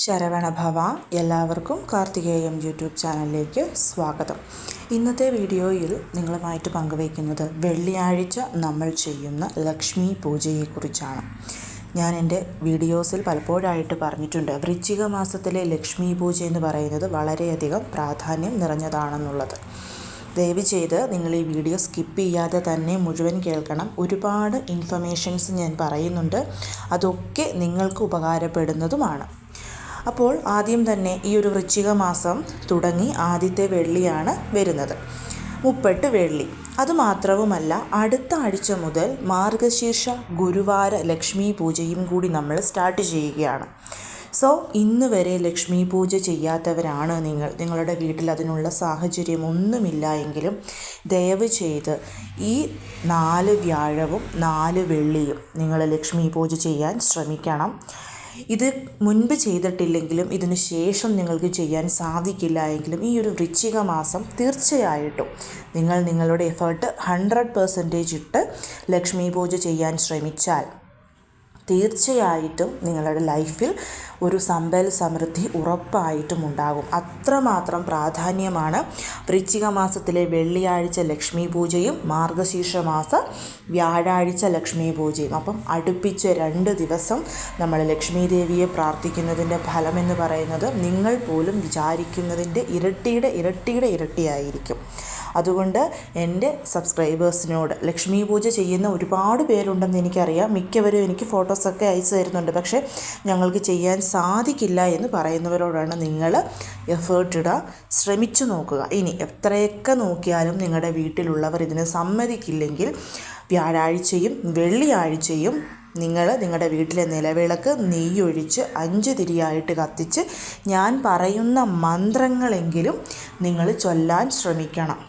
ശരവണഭവ എല്ലാവർക്കും കാർത്തികേയം യൂട്യൂബ് ചാനലിലേക്ക് സ്വാഗതം. ഇന്നത്തെ വീഡിയോയിൽ നിങ്ങളുമായിട്ട് പങ്കുവയ്ക്കുന്നത് വെള്ളിയാഴ്ച നമ്മൾ ചെയ്യുന്ന ലക്ഷ്മി പൂജയെക്കുറിച്ചാണ്. ഞാൻ എന്റെ വീഡിയോസിൽ പലപ്പോഴായിട്ട് പറഞ്ഞിട്ടുണ്ട് വൃശ്ചിക മാസത്തിലെ ലക്ഷ്മി പൂജ എന്ന് പറയുന്നത് വളരെയധികം പ്രാധാന്യം നിറഞ്ഞതാണെന്നുള്ളത്. ദയവ് ചെയ്ത് നിങ്ങൾ ഈ വീഡിയോ സ്കിപ്പ് ചെയ്യാതെ തന്നെ മുഴുവൻ കേൾക്കണം. ഒരുപാട് ഇൻഫർമേഷൻസ് ഞാൻ പറയുന്നുണ്ട് അതൊക്കെ നിങ്ങൾക്ക് ഉപകാരപ്പെടുന്നതുമാണ്. അപ്പോൾ ആദ്യം തന്നെ ഈ ഒരു വൃശ്ചിക മാസം തുടങ്ങി ആദ്യത്തെ വെള്ളിയാണ് വരുന്നത്. മുപ്പെട്ട് വെള്ളി. അതുമാത്രവുമല്ല അടുത്ത ആഴ്ച മുതൽ മാർഗശീർഷ ഗുരുവാര ലക്ഷ്മി പൂജയും കൂടി നമ്മൾ സ്റ്റാർട്ട് ചെയ്യുകയാണ്. സോ ഇന്ന് വരെ ലക്ഷ്മി പൂജ ചെയ്യാത്തവരാണ് നിങ്ങൾ. നിങ്ങളുടെ വീട്ടിൽ അതിനുള്ള സാഹചര്യം ഒന്നുമില്ല എങ്കിലും ദയവ് ചെയ്ത് ഈ നാല് വ്യാഴവും നാല് വെള്ളിയും നിങ്ങൾ ലക്ഷ്മി പൂജ ചെയ്യാൻ ശ്രമിക്കണം. ഇത് മുൻപ് ചെയ്തിട്ടില്ലെങ്കിലും ഇതിന് ശേഷം നിങ്ങൾക്ക് ചെയ്യാൻ സാധിക്കില്ല എങ്കിലും ഈ ഒരു വൃശ്ചിക മാസം തീർച്ചയായിട്ടും നിങ്ങൾ നിങ്ങളുടെ എഫേർട്ട് ഹൺഡ്രഡ് പെർസെന്റേജ് ഇട്ട് ലക്ഷ്മി പൂജ ചെയ്യാൻ ശ്രമിച്ചാൽ തീർച്ചയായിട്ടും നിങ്ങളുടെ ലൈഫിൽ ഒരു സമ്പൽ സമൃദ്ധി ഉറപ്പായിട്ടും ഉണ്ടാകും അത്രമാത്രം പ്രാധാന്യമാണ് വൃശ്ചിക മാസത്തിലെ വെള്ളിയാഴ്ച ലക്ഷ്മി പൂജയും മാർഗശീർഷ മാസ വ്യാഴാഴ്ച ലക്ഷ്മി പൂജയും. അപ്പം അടുപ്പിച്ച് രണ്ട് ദിവസം നമ്മൾ ലക്ഷ്മി ദേവിയെ പ്രാർത്ഥിക്കുന്നതിന്റെ ഫലമെന്ന് പറയുന്നത് നിങ്ങൾ പോലും വിചാരിക്കുന്നതിന്റെ ഇരട്ടിയുടെ ഇരട്ടിയുടെ ഇരട്ടിയായിരിക്കും. അതുകൊണ്ട് എന്റെ സബ്സ്ക്രൈബേഴ്സിനോട് ലക്ഷ്മി പൂജ ചെയ്യുന്ന ഒരുപാട് പേരുണ്ടെന്ന് എനിക്കറിയാം. മിക്കവരും എനിക്ക് ഫോട്ടോസൊക്കെ അയച്ചു തരുന്നുണ്ട്. പക്ഷേ ഞങ്ങൾക്ക് ചെയ്യാൻ സാധിക്കില്ല എന്ന് പറയുന്നവരോടാണ് നിങ്ങൾ എഫേർട്ട് ഇടുക ശ്രമിച്ചു നോക്കുക. ഇനി എത്രയൊക്കെ നോക്കിയാലും നിങ്ങളുടെ വീട്ടിലുള്ളവർ ഇതിന് സമ്മതിക്കില്ലെങ്കിൽ വ്യാഴാഴ്ചയും വെള്ളിയാഴ്ചയും നിങ്ങൾ നിങ്ങളുടെ വീട്ടിലെ നിലവിളക്ക് നെയ്യൊഴിച്ച് അഞ്ച് തിരിയായിട്ട് കത്തിച്ച് ഞാൻ പറയുന്ന മന്ത്രങ്ങളെങ്കിലും നിങ്ങൾ ചൊല്ലാൻ ശ്രമിക്കണം.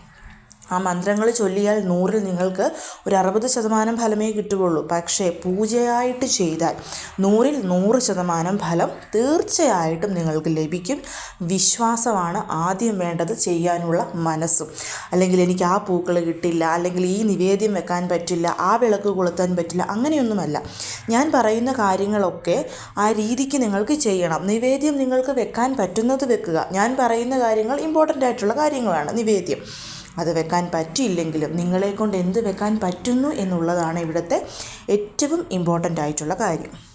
ആ മന്ത്രങ്ങൾ ചൊല്ലിയാൽ നൂറിൽ നിങ്ങൾക്ക് ഒരു അറുപത് ശതമാനം ഫലമേ കിട്ടുകയുള്ളൂ. പക്ഷേ പൂജയായിട്ട് ചെയ്താൽ നൂറിൽ നൂറ് ശതമാനം ഫലം തീർച്ചയായിട്ടും നിങ്ങൾക്ക് ലഭിക്കും. വിശ്വാസമാണ് ആദ്യം വേണ്ടത് ചെയ്യാനുള്ള മനസ്സും. അല്ലെങ്കിൽ എനിക്ക് ആ പൂക്കൾ കിട്ടില്ല അല്ലെങ്കിൽ ഈ നിവേദ്യം വെക്കാൻ പറ്റില്ല ആ വിളക്ക് കൊളുത്താൻ പറ്റില്ല അങ്ങനെയൊന്നുമല്ല. ഞാൻ പറയുന്ന കാര്യങ്ങളൊക്കെ ആ രീതിക്ക് നിങ്ങൾക്ക് ചെയ്യണം. നിവേദ്യം നിങ്ങൾക്ക് വെക്കാൻ പറ്റുന്നത് വെക്കുക. ഞാൻ പറയുന്ന കാര്യങ്ങൾ ഇമ്പോർട്ടന്റ് ആയിട്ടുള്ള കാര്യങ്ങളാണ്. നിവേദ്യം. അത് വെക്കാൻ പറ്റിയില്ലെങ്കിലും നിങ്ങളെ കൊണ്ട് എന്ത് വെക്കാൻ പറ്റുന്നു എന്നുള്ളതാണ് ഇവിടുത്തെ ഏറ്റവും ഇമ്പോർട്ടന്റ് ആയിട്ടുള്ള കാര്യം.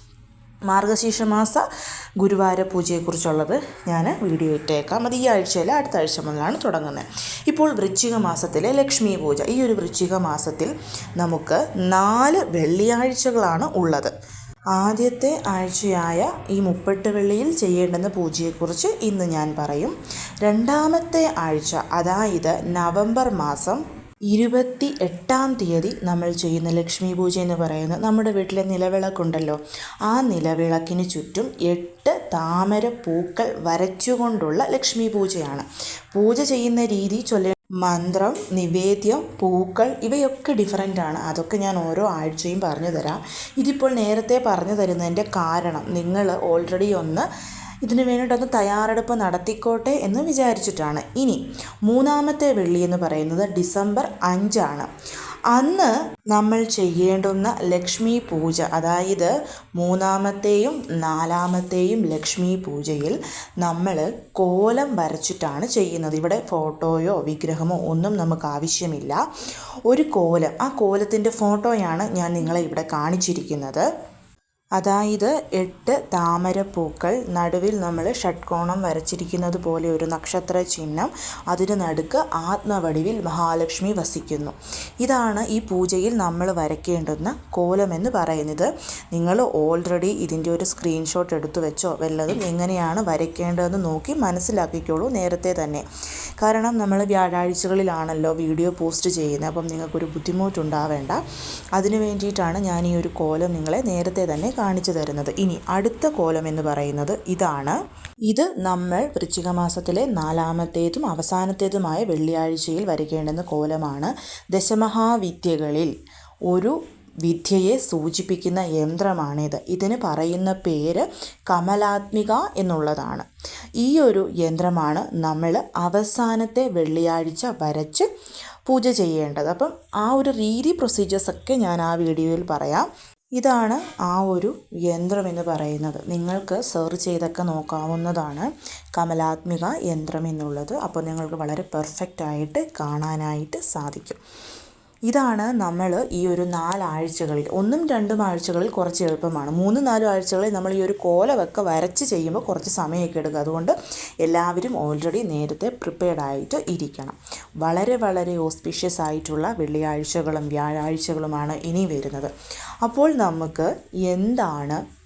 മാർഗശീർഷ മാസ ഗുരുവാര പൂജയെക്കുറിച്ചുള്ളത് ഞാൻ വീഡിയോ ഇട്ടേക്കാം. അത് ഈ ആഴ്ചയിൽ അടുത്ത ആഴ്ച മുതലാണ് തുടങ്ങുന്നത്. ഇപ്പോൾ വൃശ്ചിക മാസത്തിലെ ലക്ഷ്മി പൂജ. ഈ ഒരു വൃശ്ചിക മാസത്തിൽ നമുക്ക് നാല് വെള്ളിയാഴ്ചകളാണ് ഉള്ളത്. ആദ്യത്തെ ആഴ്ചയായ ഈ മുപ്പെട്ട് വെള്ളിയിൽ ചെയ്യേണ്ടുന്ന പൂജയെക്കുറിച്ച് ഇന്ന് ഞാൻ പറയും. രണ്ടാമത്തെ ആഴ്ച അതായത് നവംബർ മാസം ഇരുപത്തി എട്ടാം തീയതി നമ്മൾ ചെയ്യുന്ന ലക്ഷ്മി പൂജ എന്ന് പറയുന്നത് നമ്മുടെ വീട്ടിലെ നിലവിളക്കുണ്ടല്ലോ. ആ നിലവിളക്കിന് ചുറ്റും എട്ട് താമര പൂക്കൾ വരച്ചുകൊണ്ടുള്ള ലക്ഷ്മി പൂജയാണ്. പൂജ ചെയ്യുന്ന രീതി ചൊല്ല മന്ത്രം നിവേദ്യം പൂക്കൾ ഇവയൊക്കെ ഡിഫറെന്റ് ആണ്. അതൊക്കെ ഞാൻ ഓരോ ആഴ്ചയും പറഞ്ഞു തരാം. ഇതിപ്പോൾ നേരത്തെ പറഞ്ഞു തരുന്നതിന്റെ കാരണം നിങ്ങൾ ഓൾറെഡി ഒന്ന് ഇതിനു വേണ്ടിയിട്ടൊന്ന് തയ്യാറെടുപ്പ് നടത്തിക്കോട്ടെ എന്ന് വിചാരിച്ചിട്ടാണ്. ഇനി മൂന്നാമത്തെ വെള്ളി എന്ന് പറയുന്നത് ഡിസംബർ അഞ്ചാണ്. അന്ന് നമ്മൾ ചെയ്യേണ്ടുന്ന ലക്ഷ്മി പൂജ അതായത് മൂന്നാമത്തെയും നാലാമത്തെയും ലക്ഷ്മി പൂജയിൽ നമ്മൾ കോലം വരച്ചിട്ടാണ് ചെയ്യുന്നത്. ഇവിടെ ഫോട്ടോയോ വിഗ്രഹമോ ഒന്നും നമുക്ക് ആവശ്യമില്ല. ഒരു കോലം ആ കോലത്തിന്റെ ഫോട്ടോയാണ് ഞാൻ നിങ്ങളെ ഇവിടെ കാണിച്ചിരിക്കുന്നത്. അതായത് എട്ട് താമരപ്പൂക്കൾ നടുവിൽ നമ്മൾ ഷഡ്കോണം വരച്ചിരിക്കുന്നത് പോലെ ഒരു നക്ഷത്ര ചിഹ്നം അതിന് നടുക്ക് ആത്മവടിവിൽ മഹാലക്ഷ്മി വസിക്കുന്നു. ഇതാണ് ഈ പൂജയിൽ നമ്മൾ വരയ്ക്കേണ്ടുന്ന കോലമെന്ന് പറയുന്നത്. നിങ്ങൾ ഓൾറെഡി ഇതിന്റെ ഒരു സ്ക്രീൻഷോട്ട് എടുത്തു വെച്ചോ വല്ലതും എങ്ങനെയാണ് വരയ്ക്കേണ്ടതെന്ന് നോക്കി മനസ്സിലാക്കിക്കോളൂ നേരത്തെ തന്നെ. കാരണം നമ്മൾ വ്യാഴാഴ്ചകളിലാണല്ലോ വീഡിയോ പോസ്റ്റ് ചെയ്യുന്നത് അപ്പം നിങ്ങൾക്കൊരു ബുദ്ധിമുട്ടുണ്ടാവേണ്ട. അതിനു വേണ്ടിയിട്ടാണ് ഞാൻ ഈ ഒരു കോലം നിങ്ങളെ നേരത്തെ തന്നെ കാണിച്ചു തരുന്നത്. ഇനി അടുത്ത കോലം എന്ന് പറയുന്നത് ഇതാണ്. ഇത് നമ്മൾ വൃശ്ചിക മാസത്തിലെ നാലാമത്തേതും അവസാനത്തേതുമായ വെള്ളിയാഴ്ചയിൽ വരയ്ക്കേണ്ടുന്ന കോലമാണ്. ദശമഹാവിദ്യകളിൽ ഒരു വിദ്യയെ സൂചിപ്പിക്കുന്ന യന്ത്രമാണിത്. ഇതിന് പറയുന്ന പേര് കമലാത്മിക എന്നുള്ളതാണ്. ഈ ഒരു യന്ത്രമാണ് നമ്മൾ അവസാനത്തെ വെള്ളിയാഴ്ച വരച്ച് പൂജ ചെയ്യേണ്ടത്. അപ്പം ആ ഒരു രീതി പ്രൊസീജിയേഴ്സൊക്കെ ഞാൻ ആ വീഡിയോയിൽ പറയാം. ഇതാണ് ആ ഒരു യന്ത്രം എന്ന് പറയുന്നത്. നിങ്ങൾക്ക് സെർച്ച് ചെയ്തൊക്കെ നോക്കാവുന്നതാണ് കമലാത്മിക യന്ത്രം എന്നുള്ളത്. അപ്പോൾ നിങ്ങൾക്ക് വളരെ പെർഫെക്റ്റായിട്ട് കാണാനായിട്ട് സാധിക്കും. ഇതാണ് നമ്മൾ ഈ ഒരു നാലാഴ്ചകളിൽ ഒന്നും രണ്ടും ആഴ്ചകളിൽ കുറച്ച് എളുപ്പമാണ്. മൂന്ന് നാലും ആഴ്ചകളിൽ നമ്മൾ ഈ ഒരു കോലമൊക്കെ വരച്ച് ചെയ്യുമ്പോൾ കുറച്ച് സമയമൊക്കെ എടുക്കുക അതുകൊണ്ട് എല്ലാവരും ഓൾറെഡി നേരത്തെ പ്രിപ്പയർഡ് ആയിട്ട് ഇരിക്കണം. വളരെ വളരെ ഓസ്പീഷ്യസ് ആയിട്ടുള്ള വെള്ളിയാഴ്ചകളും വ്യാഴാഴ്ചകളുമാണ് ഇനി വരുന്നത്. അപ്പോൾ നമുക്ക് എന്താണ്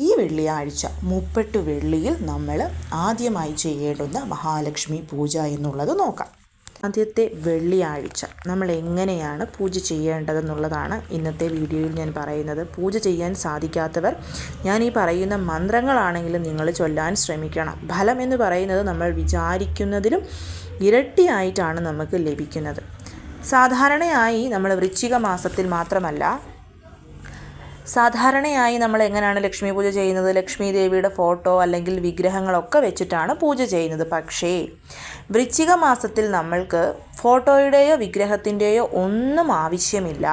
ഈ വെള്ളിയാഴ്ച? മുപ്പെട്ട് വെള്ളിയിൽ നമ്മൾ ആദ്യമായി ചെയ്യേണ്ടുന്ന മഹാലക്ഷ്മി പൂജ എന്നുള്ളത് നോക്കാം. ആദ്യത്തെ വെള്ളിയാഴ്ച. നമ്മൾ എങ്ങനെയാണ് പൂജ ചെയ്യേണ്ടതെന്നുള്ളതാണ് ഇന്നത്തെ വീഡിയോയിൽ ഞാൻ പറയുന്നത്. പൂജ ചെയ്യാൻ സാധിക്കാത്തവർ ഞാൻ ഈ പറയുന്ന മന്ത്രങ്ങളാണെങ്കിലും നിങ്ങൾ ചൊല്ലാൻ ശ്രമിക്കണം. ഫലം എന്ന് പറയുന്നത് നമ്മൾ വിചാരിക്കുന്നതിലും ഇരട്ടിയായിട്ടാണ് നമുക്ക് ലഭിക്കുന്നത്. സാധാരണയായി നമ്മൾ വൃശ്ചിക മാസത്തിൽ മാത്രമല്ല സാധാരണയായി നമ്മൾ എങ്ങനെയാണ് ലക്ഷ്മി പൂജ ചെയ്യുന്നത്? ലക്ഷ്മി ദേവിയുടെ ഫോട്ടോ അല്ലെങ്കിൽ വിഗ്രഹങ്ങളൊക്കെ വെച്ചിട്ടാണ് പൂജ ചെയ്യുന്നത്. പക്ഷേ വൃശ്ചിക മാസത്തിൽ നമ്മൾക്ക് ഫോട്ടോയുടെയോ വിഗ്രഹത്തിന്റെയോ ഒന്നും ആവശ്യമില്ല.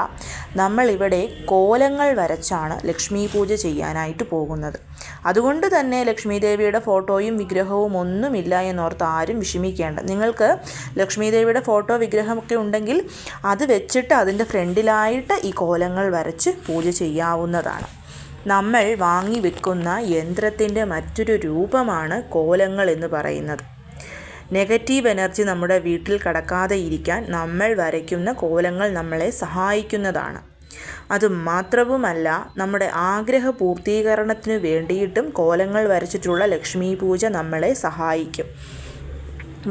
നമ്മളിവിടെ കോലങ്ങൾ വരച്ചാണ് ലക്ഷ്മി പൂജ ചെയ്യാനായിട്ട് പോകുന്നത്. അതുകൊണ്ട് തന്നെ ലക്ഷ്മി ദേവിയുടെ ഫോട്ടോയും വിഗ്രഹവും ഒന്നുമില്ല എന്നോർത്ത് ആരും വിഷമിക്കേണ്ട. നിങ്ങൾക്ക് ലക്ഷ്മി ദേവിയുടെ ഫോട്ടോ വിഗ്രഹമൊക്കെ ഉണ്ടെങ്കിൽ അത് വെച്ചിട്ട് അതിന്റെ ഫ്രണ്ടിലായിട്ട് ഈ കോലങ്ങൾ വരച്ച് പൂജ ചെയ്യാവുന്നതാണ്. നമ്മൾ വാങ്ങി വെക്കുന്ന യന്ത്രത്തിന്റെ മറ്റൊരു രൂപമാണ് കോലങ്ങൾ എന്ന് പറയുന്നത്. നെഗറ്റീവ് എനർജി നമ്മുടെ വീട്ടിൽ കടക്കാതെ ഇരിക്കാൻ നമ്മൾ വരയ്ക്കുന്ന കോലങ്ങൾ നമ്മളെ സഹായിക്കുന്നതാണ്. അതുമാത്രവുമല്ല നമ്മുടെ ആഗ്രഹ പൂർത്തീകരണത്തിന് വേണ്ടിയിട്ടും കോലങ്ങൾ വരച്ചിട്ടുള്ള ലക്ഷ്മി പൂജ നമ്മളെ സഹായിക്കും.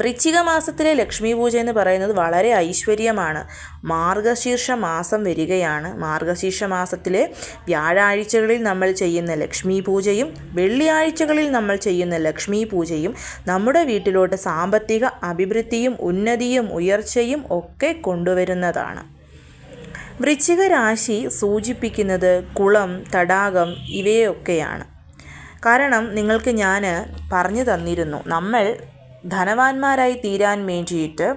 വൃശ്ചിക മാസത്തിലെ ലക്ഷ്മി പൂജ എന്ന് പറയുന്നത് വളരെ ഐശ്വര്യമാണ്. മാർഗശീർഷ മാസം വരികയാണ്. മാർഗശീർഷ മാസത്തിലെ വ്യാഴാഴ്ചകളിൽ നമ്മൾ ചെയ്യുന്ന ലക്ഷ്മി പൂജയും വെള്ളിയാഴ്ചകളിൽ നമ്മൾ ചെയ്യുന്ന ലക്ഷ്മി പൂജയും നമ്മുടെ വീട്ടിലോട്ട് സാമ്പത്തിക അഭിവൃദ്ധിയും ഉന്നതിയും ഉയർച്ചയും ഒക്കെ കൊണ്ടുവരുന്നതാണ്. വൃശ്ചിക രാശി സൂചിപ്പിക്കുന്നത് കുളം തടാകം ഇവയൊക്കെയാണ്. കാരണം നിങ്ങൾക്ക് ഞാൻ പറഞ്ഞു തന്നിരുന്നു. നമ്മൾ ധനവാന്മാരായി തീരാൻ വേണ്ടിയിട്ട്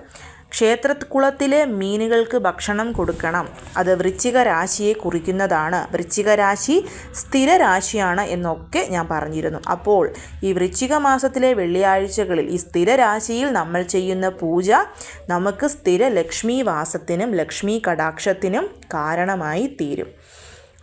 ക്ഷേത്രക്കുളത്തിലെ മീനുകൾക്ക് ഭക്ഷണം കൊടുക്കണം. അത് വൃശ്ചിക രാശിയെ കുറിക്കുന്നതാണ്. വൃശ്ചിക രാശി സ്ഥിര രാശിയാണ് എന്നൊക്കെ ഞാൻ പറഞ്ഞിരുന്നു. അപ്പോൾ ഈ വൃശ്ചിക മാസത്തിലെ വെള്ളിയാഴ്ചകളിൽ ഈ സ്ഥിര രാശിയിൽ നമ്മൾ ചെയ്യുന്ന പൂജ നമുക്ക് സ്ഥിര ലക്ഷ്മി വാസത്തിനും ലക്ഷ്മി കടാക്ഷത്തിനും കാരണമായി തീരും.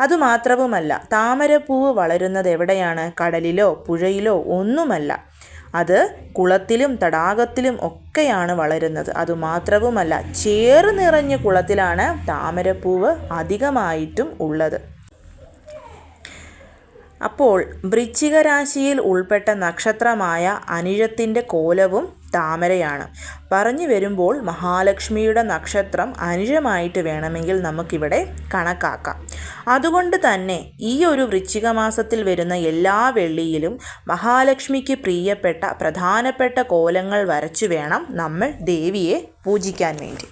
അതുമാത്രവുമല്ല താമരപ്പൂവ് വളരുന്നത് എവിടെയാണ്? കടലിലോ പുഴയിലോ ഒന്നുമല്ല. അത് കുളത്തിലും തടാകത്തിലും ഒക്കെയാണ് വളരുന്നത്. അതുമാത്രവുമല്ല ചേറ് നിറഞ്ഞ കുളത്തിലാണ് താമരപ്പൂവ് അധികമായിട്ടും ഉള്ളത്. അപ്പോൾ വൃശ്ചിക രാശിയിൽ ഉൾപ്പെട്ട നക്ഷത്രമായ അനിഴത്തിന്റെ കോലവും താമരയാണ്. പറഞ്ഞു വരുമ്പോൾ മഹാലക്ഷ്മിയുടെ നക്ഷത്രം അനുജമായിട്ട് വേണമെങ്കിൽ നമുക്കിവിടെ കണക്കാക്കാം. അതുകൊണ്ട് തന്നെ ഈ ഒരു വൃശ്ചിക മാസത്തിൽ വരുന്ന എല്ലാ വെള്ളിയിലും മഹാലക്ഷ്മിക്ക് പ്രിയപ്പെട്ട പ്രധാനപ്പെട്ട കോലങ്ങൾ വരച്ചു വേണം നമ്മൾ ദേവിയെ പൂജിക്കാൻ വേണ്ടി.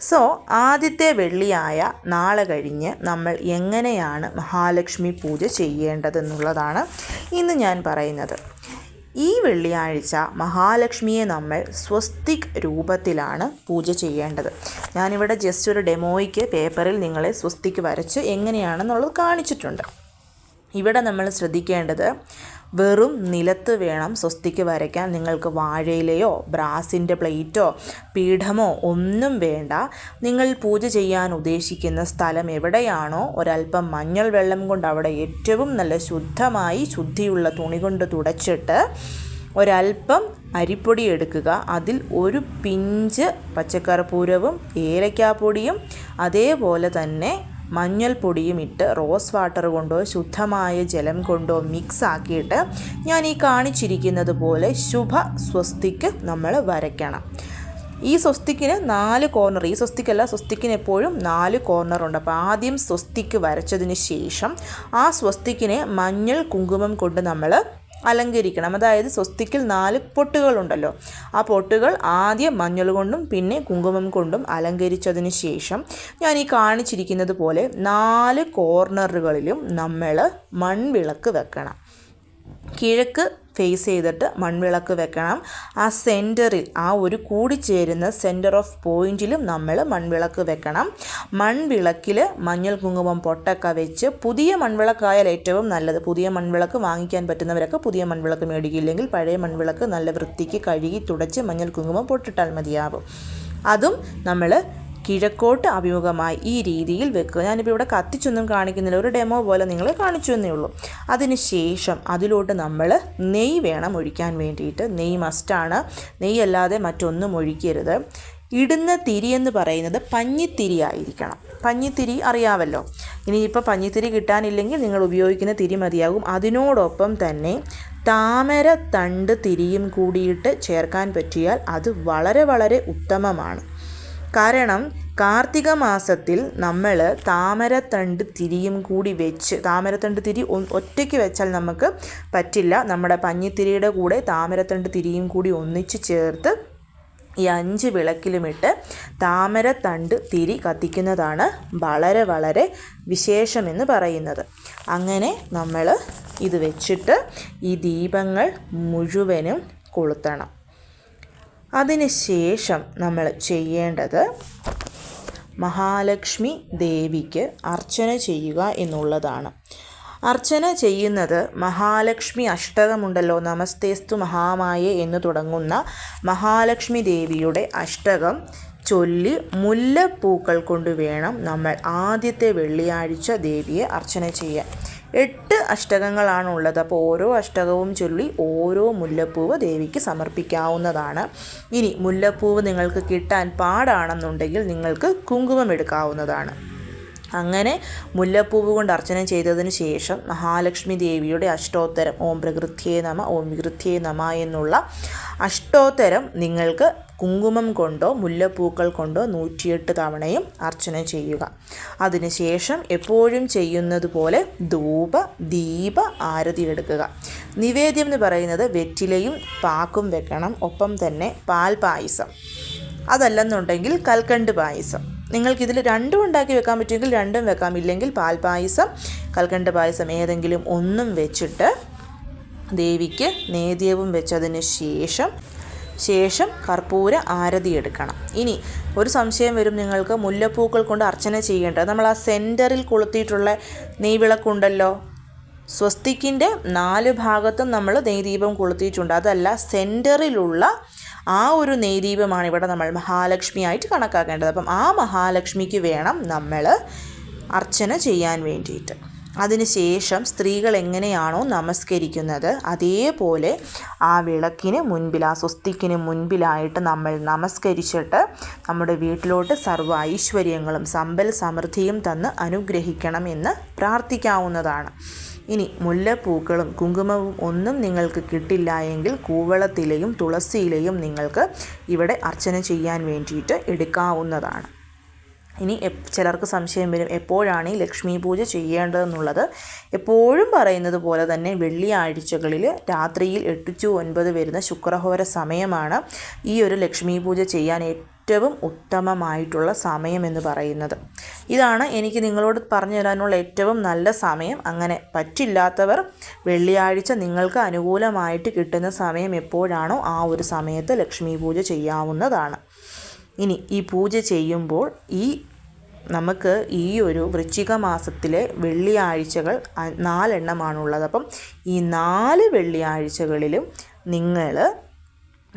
സോ ആദ്യത്തെ വെള്ളിയായ നാളെ കഴിഞ്ഞ് നമ്മൾ എങ്ങനെയാണ് മഹാലക്ഷ്മി പൂജ ചെയ്യേണ്ടതെന്നുള്ളതാണ് ഇന്ന് ഞാൻ പറയുന്നത്. ഈ വെള്ളിയാഴ്ച മഹാലക്ഷ്മിയെ നമ്മൾ സ്വസ്തിക് രൂപത്തിലാണ് പൂജ ചെയ്യേണ്ടത്. ഞാനിവിടെ ജസ്റ്റ് ഒരു ഡെമോയ്ക്ക് പേപ്പറിൽ നിങ്ങളെ സ്വസ്തിക്ക് വരച്ച് എങ്ങനെയാണെന്നുള്ളത് കാണിച്ചിട്ടുണ്ട്. ഇവിടെ നമ്മൾ ശ്രദ്ധിക്കേണ്ടത് വെറും നിലത്ത് വേണം സ്വസ്തിക്ക് വരയ്ക്കാൻ. നിങ്ങൾക്ക് വാഴയിലയോ ബ്രാസിന്റെ പ്ലേറ്റോ പീഠമോ ഒന്നും വേണ്ട. നിങ്ങൾ പൂജ ചെയ്യാൻ ഉദ്ദേശിക്കുന്ന സ്ഥലം എവിടെയാണോ ഒരല്പം മഞ്ഞൾ വെള്ളം കൊണ്ട് അവിടെ ഏറ്റവും നല്ല ശുദ്ധമായി ശുദ്ധിയുള്ള തുണി കൊണ്ട് തുടച്ചിട്ട് ഒരല്പം അരിപ്പൊടി എടുക്കുക. അതിൽ ഒരു പിഞ്ച് പച്ചക്കറിപ്പൂരവും ഏലക്കാപ്പൊടിയും അതേപോലെ തന്നെ മഞ്ഞൾപ്പൊടിയും ഇട്ട് റോസ് വാട്ടർ കൊണ്ടോ ശുദ്ധമായ ജലം കൊണ്ടോ മിക്സ് ആക്കിയിട്ട് ഞാൻ ഈ കാണിച്ചിരിക്കുന്നത് പോലെ ശുഭ സ്വസ്തിക്ക് നമ്മൾ വരയ്ക്കണം. ഈ സ്വസ്തിക്കിന് നാല് കോർണർ ഈ സ്വസ്തിക്കല്ല സ്വസ്തിക്കിന് എപ്പോഴും നാല് കോർണറുണ്ട് അപ്പോൾ ആദ്യം സ്വസ്തിക്ക് വരച്ചതിന് ശേഷം ആ സ്വസ്തിക്കിനെ മഞ്ഞൾ കുങ്കുമം കൊണ്ട് നമ്മൾ അലങ്കരിക്കണം. അതായത് സ്വസ്തിക്കിൽ നാല് പൊട്ടുകളുണ്ടല്ലോ. ആ പൊട്ടുകൾ ആദ്യം മഞ്ഞൾ കൊണ്ടും പിന്നെ കുങ്കുമം കൊണ്ടും അലങ്കരിച്ചതിന് ശേഷം ഞാൻ ഈ കാണിച്ചിരിക്കുന്നത് പോലെ നാല് കോർണറുകളിലും നമ്മൾ മൺവിളക്ക് വെക്കണം. കിഴക്ക് ഫേസ് ചെയ്തിട്ട് മൺവിളക്ക് വെക്കണം. ആ സെന്ററിൽ ആ ഒരു കൂടിച്ചേരുന്ന സെന്റർ ഓഫ് പോയിന്റിലും നമ്മൾ മൺവിളക്ക് വെക്കണം. മൺവിളക്കിൽ മഞ്ഞൾ കുങ്കുമം പൊട്ടൊക്കെ വെച്ച് പുതിയ മൺവിളക്കായാൽ ഏറ്റവും നല്ലത്. പുതിയ മൺവിളക്ക് വാങ്ങിക്കാൻ പറ്റുന്നവരൊക്കെ പുതിയ മൺവിളക്ക് മേടിക്കില്ലെങ്കിൽ പഴയ മൺവിളക്ക് നല്ല വൃത്തിക്ക് കഴുകി തുടച്ച് മഞ്ഞൾ കുങ്കുമം പൊട്ടിട്ടാൽ മതിയാവും. അതും നമ്മൾ കിഴക്കോട്ട് അഭിമുഖമായി ഈ രീതിയിൽ വെക്കുക. ഞാനിപ്പോൾ ഇവിടെ കത്തിച്ചൊന്നും കാണിക്കുന്നില്ല. ഒരു ഡെമോ പോലെ നിങ്ങൾ കാണിച്ചു എന്നേ ഉള്ളൂ. അതിനുശേഷം അതിലോട്ട് നമ്മൾ നെയ്യ് വേണം ഒഴിക്കാൻ വേണ്ടിയിട്ട്. നെയ്യ് മസ്റ്റാണ് നെയ്യ് അല്ലാതെ മറ്റൊന്നും ഒഴിക്കരുത്. ഇടുന്ന തിരി എന്ന് പറയുന്നത് പഞ്ഞിത്തിരി ആയിരിക്കണം. പഞ്ഞിത്തിരി അറിയാമല്ലോ ഇനിയിപ്പോൾ പഞ്ഞിത്തിരി കിട്ടാനില്ലെങ്കിൽ നിങ്ങൾ ഉപയോഗിക്കുന്ന തിരി മതിയാകും. അതിനോടൊപ്പം തന്നെ താമര തണ്ട് തിരിയും കൂടിയിട്ട് ചേർക്കാൻ പറ്റിയാൽ അത് വളരെ വളരെ ഉത്തമമാണ്. കാരണം കാർത്തിക മാസത്തിൽ നമ്മൾ താമരത്തണ്ട് തിരിയും കൂടി വെച്ച് താമരത്തണ്ട് തിരി ഒറ്റയ്ക്ക് വെച്ചാൽ നമുക്ക് പറ്റില്ല. നമ്മുടെ പഞ്ഞിത്തിരിയുടെ കൂടെ താമരത്തണ്ട് തിരിയും കൂടി ഒന്നിച്ച് ചേർത്ത് ഈ അഞ്ച് വിളക്കിലുമിട്ട് താമരത്തണ്ട് തിരി കത്തിക്കുന്നതാണ് വളരെ വളരെ വിശേഷമെന്ന് പറയുന്നത്. അങ്ങനെ നമ്മൾ ഇത് വെച്ചിട്ട് ഈ ദീപങ്ങൾ മുഴുവനും കൊളുത്തണം. അതിന് ശേഷം നമ്മൾ ചെയ്യേണ്ടത് മഹാലക്ഷ്മി ദേവിക്ക് അർച്ചന ചെയ്യുക എന്നുള്ളതാണ്. അർച്ചന ചെയ്യുന്നത് മഹാലക്ഷ്മി അഷ്ടകമുണ്ടല്ലോ നമസ്തേസ്തു മഹാമായേ എന്ന് തുടങ്ങുന്ന മഹാലക്ഷ്മി ദേവിയുടെ അഷ്ടകം ചൊല്ലി മുല്ലപ്പൂക്കൾ കൊണ്ട് വേണം നമ്മൾ ആദ്യത്തെ വെള്ളിയാഴ്ച ദേവിയെ അർച്ചന ചെയ്യാൻ. എട്ട് അഷ്ടകങ്ങളാണുള്ളത്. അപ്പോൾ ഓരോ അഷ്ടകവും ചൊല്ലി ഓരോ മുല്ലപ്പൂവ് ദേവിക്ക് സമർപ്പിക്കാവുന്നതാണ്. ഇനി മുല്ലപ്പൂവ് നിങ്ങൾക്ക് കിട്ടാൻ പാടാണെന്നുണ്ടെങ്കിൽ നിങ്ങൾക്ക് കുങ്കുമം എടുക്കാവുന്നതാണ്. അങ്ങനെ മുല്ലപ്പൂവ് കൊണ്ട് അർച്ചന ചെയ്തതിനു ശേഷം മഹാലക്ഷ്മി ദേവിയുടെ അഷ്ടോത്തരം ഓം പ്രകൃത്യേ നമ ഓം വികൃത്യേ നമ എന്നുള്ള അഷ്ടോത്തരം നിങ്ങൾക്ക് കുങ്കുമം കൊണ്ടോ മുല്ലപ്പൂക്കൾ കൊണ്ടോ നൂറ്റിയെട്ട് തവണയും അർച്ചന ചെയ്യുക. അതിനുശേഷം എപ്പോഴും ചെയ്യുന്നത് പോലെ ധൂപ ദീപ ആരതി എടുക്കുക. നിവേദ്യം എന്ന് പറയുന്നത് വെറ്റിലയും പാക്കും വെക്കണം ഒപ്പം തന്നെ പാൽ പായസം. അതല്ലെന്നുണ്ടെങ്കിൽ കൽക്കണ്ട് പായസം. നിങ്ങൾക്കിതിൽ രണ്ടും ഉണ്ടാക്കി വെക്കാൻ പറ്റുമെങ്കിൽ രണ്ടും വെക്കാം. ഇല്ലെങ്കിൽ പാൽ പായസം കൽക്കണ്ട് പായസം ഏതെങ്കിലും ഒന്നും വെച്ചിട്ട് ദേവിക്ക് നേദ്യവും വെച്ചതിന് ശേഷം ശേഷം കർപ്പൂര ആരതി എടുക്കണം. ഇനി ഒരു സംശയം വരും നിങ്ങൾക്ക് മുല്ലപ്പൂക്കൾ കൊണ്ട് അർച്ചന ചെയ്യേണ്ടത്. നമ്മൾ ആ സെന്ററിൽ കൊളുത്തിയിട്ടുള്ള നെയ്വിളക്കുണ്ടല്ലോ സ്വസ്തിക്കിന്റെ നാല് ഭാഗത്തും നമ്മൾ നെയ്ദീപം കൊളുത്തിയിട്ടുണ്ട്. അതല്ല സെന്ററിലുള്ള ആ ഒരു നെയ്ദീപമാണ് ഇവിടെ നമ്മൾ മഹാലക്ഷ്മിയായിട്ട് കണക്കാക്കേണ്ടത്. അപ്പം ആ മഹാലക്ഷ്മിക്ക് വേണം നമ്മൾ അർച്ചന ചെയ്യാൻ വേണ്ടിയിട്ട്. അതിനുശേഷം സ്ത്രീകൾ എങ്ങനെയാണോ നമസ്കരിക്കുന്നത് അതേപോലെ ആ വിളക്കിന് മുൻപിൽ ആ സ്വസ്തിക്കിന് മുൻപിലായിട്ട് നമ്മൾ നമസ്കരിച്ചിട്ട് നമ്മുടെ വീട്ടിലോട്ട് സർവ ഐശ്വര്യങ്ങളും സമ്പൽ സമൃദ്ധിയും തന്ന് അനുഗ്രഹിക്കണം എന്ന് പ്രാർത്ഥിക്കാവുന്നതാണ്. ഇനി മുല്ലപ്പൂക്കളും കുങ്കുമവും ഒന്നും നിങ്ങൾക്ക് കിട്ടില്ല എങ്കിൽ കൂവളത്തിലെയും തുളസിയിലെയും നിങ്ങൾക്ക് ഇവിടെ അർച്ചന ചെയ്യാൻ വേണ്ടിയിട്ട് എടുക്കാവുന്നതാണ്. ഇനി ചിലർക്ക് സംശയം വരും എപ്പോഴാണ് ഈ ലക്ഷ്മി പൂജ ചെയ്യേണ്ടതെന്നുള്ളത്. എപ്പോഴും പറയുന്നത് പോലെ തന്നെ വെള്ളിയാഴ്ചകളിൽ രാത്രിയിൽ എട്ട് ടു ഒൻപത് വരുന്ന ശുക്രഹോര സമയമാണ് ഈ ഒരു ലക്ഷ്മി പൂജ ചെയ്യാൻ ഏറ്റവും ഉത്തമമായിട്ടുള്ള സമയം എന്ന് പറയുന്നത്. ഇതാണ് എനിക്ക് നിങ്ങളോട് പറഞ്ഞു തരാനുള്ള ഏറ്റവും നല്ല സമയം. അങ്ങനെ പറ്റില്ലാത്തവർ വെള്ളിയാഴ്ച നിങ്ങൾക്ക് അനുകൂലമായിട്ട് കിട്ടുന്ന സമയം എപ്പോഴാണോ ആ ഒരു സമയത്ത് ലക്ഷ്മി പൂജ ചെയ്യാവുന്നതാണ്. ഇനി ഈ പൂജ ചെയ്യുമ്പോൾ ഈ നമുക്ക് ഈ ഒരു വൃശ്ചിക മാസത്തിലെ വെള്ളിയാഴ്ചകൾ നാലെണ്ണമാണുള്ളത്. അപ്പം ഈ നാല് വെള്ളിയാഴ്ചകളിലും നിങ്ങൾ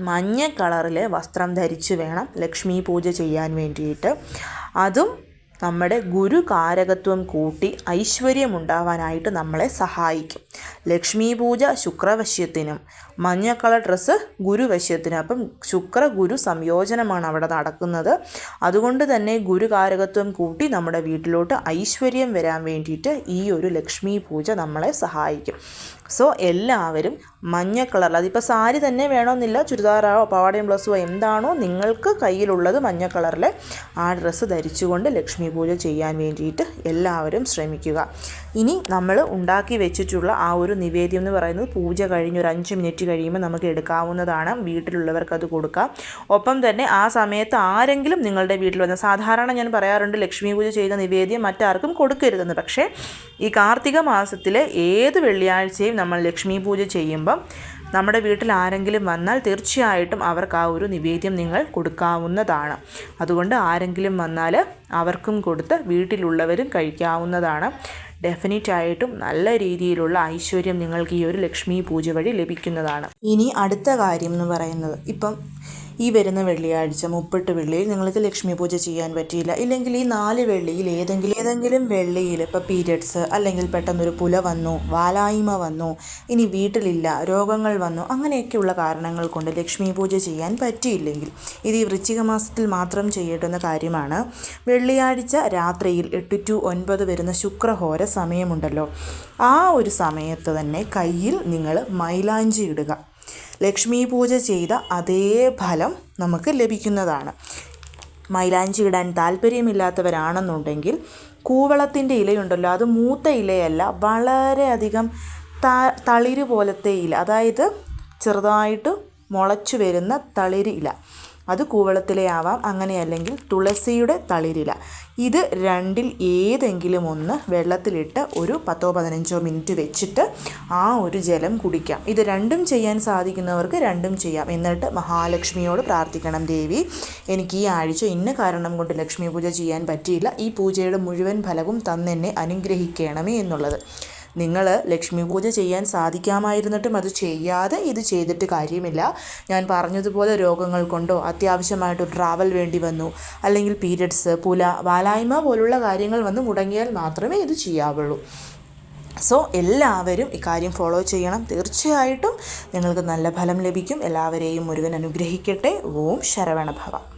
മഞ്ഞ കളറിലെ വസ്ത്രം ധരിച്ച് വേണം ലക്ഷ്മി പൂജ ചെയ്യാൻ വേണ്ടിയിട്ട്. അതും നമ്മുടെ ഗുരു കാരകത്വം കൂട്ടി ഐശ്വര്യമുണ്ടാവാനായിട്ട് നമ്മളെ സഹായിക്കും. ലക്ഷ്മി പൂജ ശുക്രവശ്യത്തിനും മഞ്ഞ കളർ ഡ്രസ്സ് ഗുരുവശ്യത്തിനും. അപ്പം ശുക്ര ഗുരു സംയോജനമാണ് അവിടെ നടക്കുന്നത്. അതുകൊണ്ട് തന്നെ ഗുരു കാരകത്വം കൂട്ടി നമ്മുടെ വീട്ടിലോട്ട് ഐശ്വര്യം വരാൻ വേണ്ടിയിട്ട് ഈ ഒരു ലക്ഷ്മി പൂജ നമ്മളെ സഹായിക്കും. സോ എല്ലാവരും മഞ്ഞ കളറിൽ അതിപ്പോൾ സാരി തന്നെ വേണമെന്നില്ല ചുരിദാറാവോ പാവാടയും ബ്ലൗസോ എന്താണോ നിങ്ങൾക്ക് കയ്യിലുള്ളത് മഞ്ഞ കളറിലെ ആ ഡ്രസ്സ് ധരിച്ചുകൊണ്ട് ലക്ഷ്മി പൂജ ചെയ്യാൻ വേണ്ടിയിട്ട് എല്ലാവരും ശ്രമിക്കുക. ഇനി നമ്മൾ ഉണ്ടാക്കി വെച്ചിട്ടുള്ള ആ ഒരു നിവേദ്യം എന്ന് പറയുന്നത് പൂജ കഴിഞ്ഞ് ഒരു അഞ്ച് മിനിറ്റ് കഴിയുമ്പോൾ നമുക്ക് എടുക്കാവുന്നതാണ്. വീട്ടിലുള്ളവർക്ക് അത് കൊടുക്കാം. ഒപ്പം തന്നെ ആ സമയത്ത് ആരെങ്കിലും നിങ്ങളുടെ വീട്ടിൽ വന്ന സാധാരണ ഞാൻ പറയാറുണ്ട് ലക്ഷ്മി പൂജ ചെയ്യുന്ന നിവേദ്യം മറ്റാർക്കും കൊടുക്കരുതെന്ന്. പക്ഷേ ഈ കാർത്തിക മാസത്തിൽ ഏത് വെള്ളിയാഴ്ചയും നമ്മൾ ലക്ഷ്മി പൂജ ചെയ്യുമ്പം നമ്മുടെ വീട്ടിൽ ആരെങ്കിലും വന്നാൽ തീർച്ചയായിട്ടും അവർക്ക് ആ ഒരു നിവേദ്യം നിങ്ങൾ കൊടുക്കാവുന്നതാണ്. അതുകൊണ്ട് ആരെങ്കിലും വന്നാൽ അവർക്കും കൊടുത്ത് വീട്ടിലുള്ളവരും കഴിക്കാവുന്നതാണ്. ഡെഫിനറ്റ് ആയിട്ടും നല്ല രീതിയിലുള്ള ഐശ്വര്യം നിങ്ങൾക്ക് ഈ ഒരു ലക്ഷ്മി പൂജ വഴി ലഭിക്കുന്നതാണ്. ഇനി അടുത്ത കാര്യം എന്ന് പറയുന്നത്. ഇപ്പം ഈ വരുന്ന വെള്ളിയാഴ്ച മുപ്പെട്ട് വെള്ളിയിൽ നിങ്ങൾക്ക് ലക്ഷ്മി പൂജ ചെയ്യാൻ പറ്റിയില്ല. ഇല്ലെങ്കിൽ ഈ നാല് വെള്ളിയിൽ ഏതെങ്കിലും ഏതെങ്കിലും വെള്ളിയിൽ ഇപ്പോൾ പീരിയഡ്സ് അല്ലെങ്കിൽ പെട്ടെന്നൊരു പുല വന്നു വാലായ്മ വന്നു ഇനി വീട്ടിലില്ല രോഗങ്ങൾ വന്നു അങ്ങനെയൊക്കെയുള്ള കാരണങ്ങൾ കൊണ്ട് ലക്ഷ്മി പൂജ ചെയ്യാൻ പറ്റിയില്ലെങ്കിൽ ഇത് ഈ വൃശ്ചിക മാസത്തിൽ മാത്രം ചെയ്യേണ്ടുന്ന കാര്യമാണ്. വെള്ളിയാഴ്ച രാത്രിയിൽ എട്ട് ടു ഒൻപത് വരുന്ന ശുക്രഹോര സമയമുണ്ടല്ലോ. ആ ഒരു സമയത്ത് തന്നെ കയ്യിൽ നിങ്ങൾ മൈലാഞ്ചി ഇടുക. ലക്ഷ്മി പൂജ ചെയ്ത അതേ ഫലം നമുക്ക് ലഭിക്കുന്നതാണ്. മൈലാഞ്ചി ഇടാൻ താല്പര്യമില്ലാത്തവരാണെന്നുണ്ടെങ്കിൽ കൂവളത്തിന്റെ ഇലയുണ്ടല്ലോ അത് മൂത്ത ഇലയല്ല വളരെയധികം ത തളിര് പോലത്തെ ഇല അതായത് ചെറുതായിട്ട് മുളച്ചു വരുന്ന തളിര് ഇല. അത് കൂവളത്തിലെ ആവാം. അങ്ങനെയല്ലെങ്കിൽ തുളസിയുടെ തളിരില. ഇത് രണ്ടിൽ ഏതെങ്കിലും ഒന്ന് വെള്ളത്തിലിട്ട് ഒരു പത്തോ പതിനഞ്ചോ മിനിറ്റ് വെച്ചിട്ട് ആ ഒരു ജലം കുടിക്കാം. ഇത് രണ്ടും ചെയ്യാൻ സാധിക്കുന്നവർക്ക് രണ്ടും ചെയ്യാം. എന്നിട്ട് മഹാലക്ഷ്മിയോട് പ്രാർത്ഥിക്കണം ദേവി എനിക്ക് ഈ ആഴ്ച ഇന്ന കാരണം കൊണ്ട് ലക്ഷ്മി പൂജ ചെയ്യാൻ പറ്റിയില്ല. ഈ പൂജയുടെ മുഴുവൻ ഫലവും തന്നെന്നെ അനുഗ്രഹിക്കണമേ എന്നുള്ളത്. നിങ്ങൾ ലക്ഷ്മി പൂജ ചെയ്യാൻ സാധിക്കാമായിരുന്നിട്ടും അത് ചെയ്യാതെ ഇത് ചെയ്തിട്ട് കാര്യമില്ല. ഞാൻ പറഞ്ഞതുപോലെ രോഗങ്ങൾ കൊണ്ടോ അത്യാവശ്യമായിട്ട് ട്രാവൽ വേണ്ടി വന്നു. അല്ലെങ്കിൽ പീരിയഡ്സ് പുല വാലായ്മ പോലുള്ള കാര്യങ്ങൾ വന്ന് മുടങ്ങിയാൽ മാത്രമേ ഇത് ചെയ്യാവുള്ളൂ. സോ എല്ലാവരും ഇക്കാര്യം ഫോളോ ചെയ്യണം. തീർച്ചയായിട്ടും നിങ്ങൾക്ക് നല്ല ഫലം ലഭിക്കും. എല്ലാവരെയും മുരുകൻ അനുഗ്രഹിക്കട്ടെ. ഓം ശരവണഭവ.